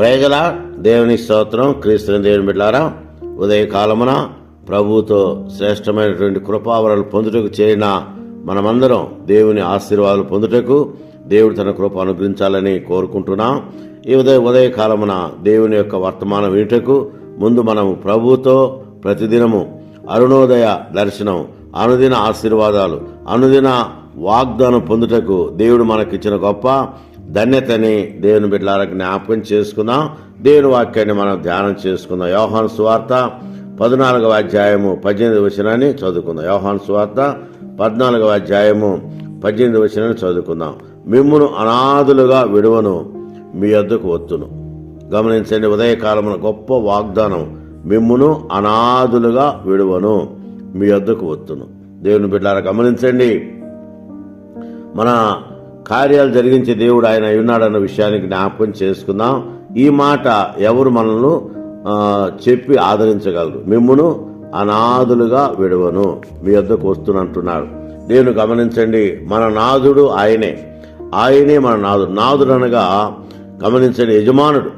ప్రజల దేవుని స్తోత్రం. క్రీస్తుని దేవుని బిడ్డారా ఉదయకాలమున ప్రభుతో శ్రేష్టమైనటువంటి కృపావరాలు పొందుటకు చేరిన మనమందరం దేవుని ఆశీర్వాదాలు పొందుటకు దేవుడు తన కృప అనుగ్రహించాలని కోరుకుంటున్నాం. ఈ ఉదయ ఉదయకాలమున దేవుని యొక్క వర్తమానం వినుటకు ముందు మనము ప్రభుతో ప్రతిదినము అరుణోదయ దర్శనం అనుదిన ఆశీర్వాదాలు అనుదిన వాగ్దానం పొందుటకు దేవుడు మనకిచ్చిన గొప్ప ధన్యతని దేవుని బిడ్డలకు జ్ఞాపకం చేసుకుందాం. దేవుని వాక్యాన్ని మనం ధ్యానం చేసుకుందాం. యోహాను సువార్త పద్నాలుగవ అధ్యాయము పద్దెనిమిది వచనాన్ని చదువుకుందాం. యోహాను సువార్త పద్నాలుగవ అధ్యాయము పద్దెనిమిది వచనాన్ని చదువుకుందాం. మిమ్మును అనాథులుగా విడువను మీ వద్దకు వత్తును. గమనించండి ఉదయకాలమున గొప్ప వాగ్దానం మిమ్మును అనాథులుగా విడువను మీ వద్దకు వత్తును. దేవుని బిడ్డారా గమనించండి మన కార్యాలు జరిగించే దేవుడు ఆయన ఉన్నాడన్న విషయానికి జ్ఞాపకం చేసుకుందాం. ఈ మాట ఎవరు మనల్ని చెప్పి ఆదరించగలరు? మిమ్మును అనాథులుగా విడవను. మీ వద్దకు వస్తున్నంటున్నాడు నేను గమనించండి మన నాథుడు ఆయనే. ఆయనే మన నాథుడు నాథుడు అనగా గమనించండి యజమానుడు.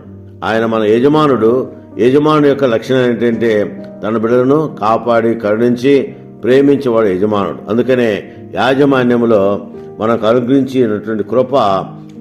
ఆయన మన యజమానుడు. యజమాను యొక్క లక్షణం ఏంటంటే తన బిడ్డలను కాపాడి కరుణించి ప్రేమించేవాడు యజమానుడు. అందుకనే యాజమాన్యంలో మనకు అనుగ్రహించినటువంటి కృప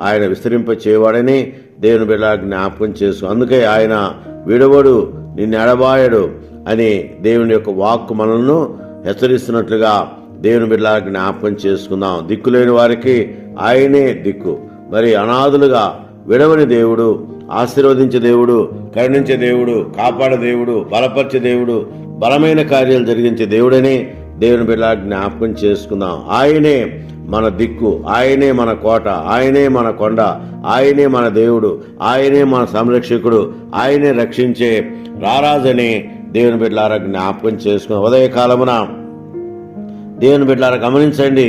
ఆయన విస్తరింప చేయవాడని దేవుని బిడ్డ జ్ఞాపకం చేసు అందుకే ఆయన విడవడు నిన్ను ఎడబాయడు అని దేవుని యొక్క వాక్కు మనల్ని హెచ్చరిస్తున్నట్లుగా దేవుని బిడ్డ జ్ఞాపకం చేసుకుందాం. దిక్కులేని వారికి ఆయనే దిక్కు. మరి అనాథులుగా విడవని దేవుడు ఆశీర్వదించే దేవుడు కరుణించే దేవుడు కాపాడే దేవుడు బలపరిచే దేవుడు బలమైన కార్యాలు జరిగించే దేవుడని దేవుని బిడ్డ జ్ఞాపకం చేసుకుందాం. ఆయనే మన దిక్కు ఆయనే మన కోట ఆయనే మన కొండ ఆయనే మన దేవుడు ఆయనే మన సంరక్షకుడు ఆయనే రక్షించే రారాజని దేవుని బిడ్డలారా జ్ఞాపకం చేసుకుని ఉదయకాలమున దేవుని బిడ్డలారా గమనించండి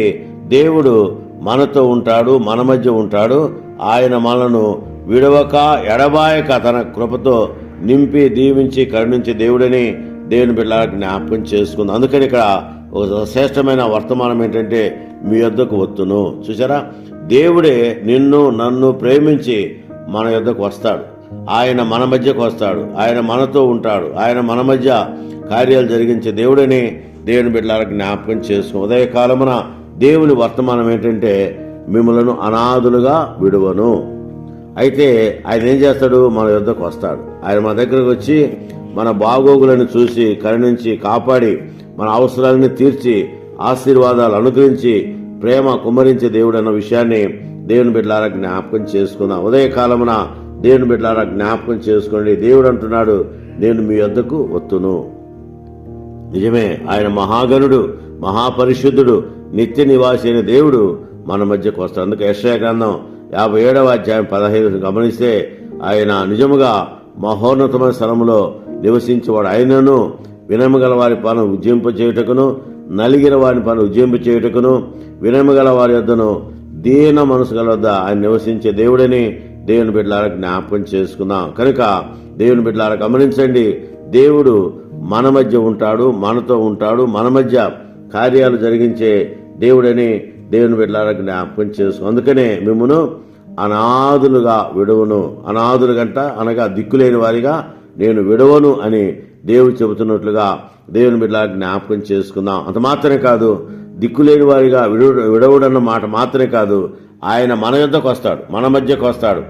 దేవుడు మనతో ఉంటాడు మన మధ్య ఉంటాడు ఆయన మనను విడవక ఎడబాయక తన కృపతో నింపి దీవించి కరుణించి దేవుడని దేవుని బిడ్డలారా జ్ఞాపకం చేసుకుంది. అందుకని ఇక్కడ ఒక శ్రేష్టమైన వర్తమానం ఏంటంటే మీ యొద్దకు వత్తును. చూసారా దేవుడే నిన్ను నన్ను ప్రేమించి మన యొద్దకు వస్తాడు. ఆయన మన మధ్యకు వస్తాడు. ఆయన మనతో ఉంటాడు. ఆయన మన మధ్య కార్యాలు జరిగించే దేవుడని దేవుని బిడ్డలకు జ్ఞాపకం చేసుకో. ఉదయకాలమున దేవుని వర్తమానం ఏంటంటే మిమ్మలను అనాథులుగా విడువను. అయితే ఆయన ఏం చేస్తాడు? మన యుద్ధకు వస్తాడు. ఆయన మన దగ్గరకు వచ్చి మన బాగోగులను చూసి కరుణించి కాపాడి మన అవసరాలను తీర్చి ఆశీర్వాదాలు అనుగ్రహించి ప్రేమ కుమ్మరించే దేవుడు అన్న విషయాన్ని దేవుని బిడ్డలారా జ్ఞాపకం చేసుకుందాం. ఉదయకాలమున దేవుని బిడ్డలారా జ్ఞాపకం చేసుకోండి. దేవుడు అంటున్నాడు నేను మీ వద్దకు వత్తును. నిజమే ఆయన మహాగణుడు మహాపరిశుద్ధుడు నిత్య నివాసి అయిన దేవుడు మన మధ్యకు వస్తాడు. అందుకే యశ్యా గ్రంథం యాభై ఏడవ అధ్యాయం పదహైదు గమనిస్తే ఆయన నిజముగా మహోన్నతమైన స్థలములో నివసించేవాడు. ఆయనను వినమగల వారి పను ఉజ్జింపచేయుటకును నలిగిన వారి పను ఉజ్జింపచేయుటకును వినమగల వారి వద్దను దీన మనసు గల వద్ద ఆయన నివసించే దేవుడని దేవుని బిడ్డలారా జ్ఞాపకం చేసుకుందాం. కనుక దేవుని బిడ్డలారా గమనించండి దేవుడు మన మధ్య ఉంటాడు మనతో ఉంటాడు మన మధ్య కార్యాలు జరిగించే దేవుడని దేవుని బిడ్డలారా జ్ఞాపకం చేసుకు అందుకనే మిమ్మను అనాథులుగా విడవను. అనాథులుగంట అనగా దిక్కులేని వారిగా నేను విడవను అని దేవుడు చెబుతున్నట్లుగా దేవుని బిడ్డలా జ్ఞాపకం చేసుకుందాం. అంత మాత్రమే కాదు దిక్కులేని వారిగా విడు విడవడన్న మాట మాత్రమే కాదు ఆయన మన యుద్ధకు వస్తాడు మన మధ్యకు వస్తాడు.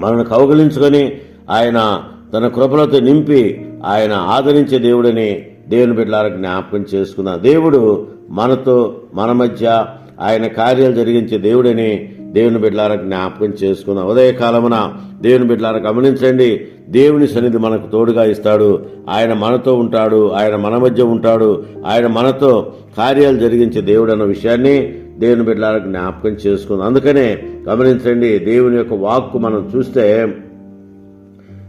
మనను కౌగలించుకొని ఆయన తన కృపలతో నింపి ఆయన ఆదరించే దేవుడని దేవుని బిడ్డలారా జ్ఞాపకం చేసుకుందాం. దేవుడు మనతో మన మధ్య ఆయన కార్యాలు జరిగించే దేవుడని దేవుని బిడ్డలారా జ్ఞాపకం చేసుకుందాం. ఉదయకాలమున దేవుని బిడ్డలారా గమనించండి. దేవుని సన్నిధి మనకు తోడుగా ఇస్తాడు. ఆయన మనతో ఉంటాడు. ఆయన మన మధ్య ఉంటాడు. ఆయన మనతో కార్యాలు జరిగించే దేవుడు అన్న విషయాన్ని దేవుని బిడ్డలారా జ్ఞాపకం చేసుకుందాం. అందుకనే గమనించండి దేవుని యొక్క వాక్కు మనం చూస్తే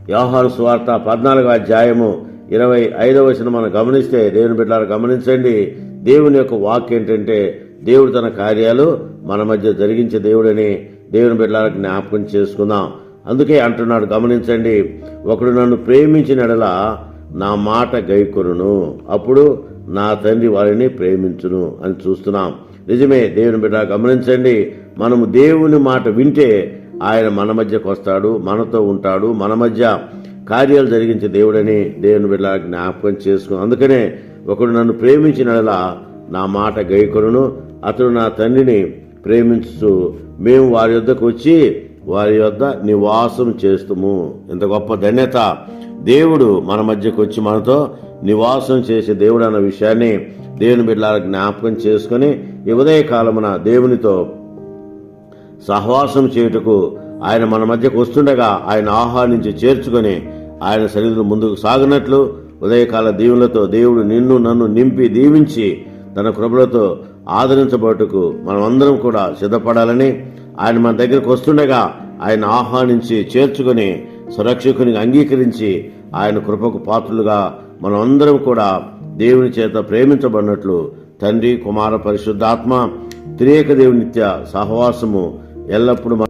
వ్యవహార స్వార్త పద్నాలుగో అధ్యాయము ఇరవై ఐదవ వచనం మనం గమనిస్తే దేవుని బిడ్డలారా గమనించండి. దేవుని యొక్క వాక్ ఏంటంటే దేవుడు తన కార్యాలు మన మధ్య జరిగించే దేవుడని దేవుని బిడ్డలకు జ్ఞాపకం చేసుకుందాం. అందుకే అంటున్నాడు గమనించండి ఒకడు నన్ను ప్రేమించినడల నా మాట గైకొనును అప్పుడు నా తండ్రి వారిని ప్రేమించును అని చూస్తున్నాం. నిజమే దేవుని బిడ్డ గమనించండి మనము దేవుని మాట వింటే ఆయన మన మధ్యకు వస్తాడు మనతో ఉంటాడు మన మధ్య కార్యాలు జరిగించే దేవుడని దేవుని బిడ్డ జ్ఞాపకం చేసుకుని అందుకనే ఒకడు నన్ను ప్రేమించినలా నా మాట గైకొనును అతడు నా తండ్రిని ప్రేమించు మేము వారి యొద్దకు వచ్చి వారి యొద్ద నివాసం చేస్తుము. ఇంత గొప్ప ధన్యత. దేవుడు మన మధ్యకు వచ్చి మనతో నివాసం చేసే దేవుడు అన్న విషయాన్ని దేవుని బిడ్డల జ్ఞాపకం చేసుకుని ఈ ఉదయ కాలమున దేవునితో సహవాసం చేయుటకు ఆయన మన మధ్యకు వస్తుండగా ఆయన ఆహ్వానించి చేర్చుకొని ఆయన సన్నిధులు ముందుకు సాగినట్లు ఉదయకాల దీవులతో దేవుడు నిన్ను నన్ను నింపి దీవించి తన కృపలతో ఆదరించబట్టుకు మనమందరం కూడా సిద్ధపడాలని ఆయన మన దగ్గరకు వస్తుండగా ఆయన ఆహ్వానించి చేర్చుకొని సురక్షకునికి అంగీకరించి ఆయన కృపకు పాత్రులుగా మనమందరం కూడా దేవుని చేత ప్రేమించబడినట్లు తండ్రి కుమార పరిశుద్ధాత్మ త్రియేక దేవుని నిత్య సహవాసము ఎల్లప్పుడూ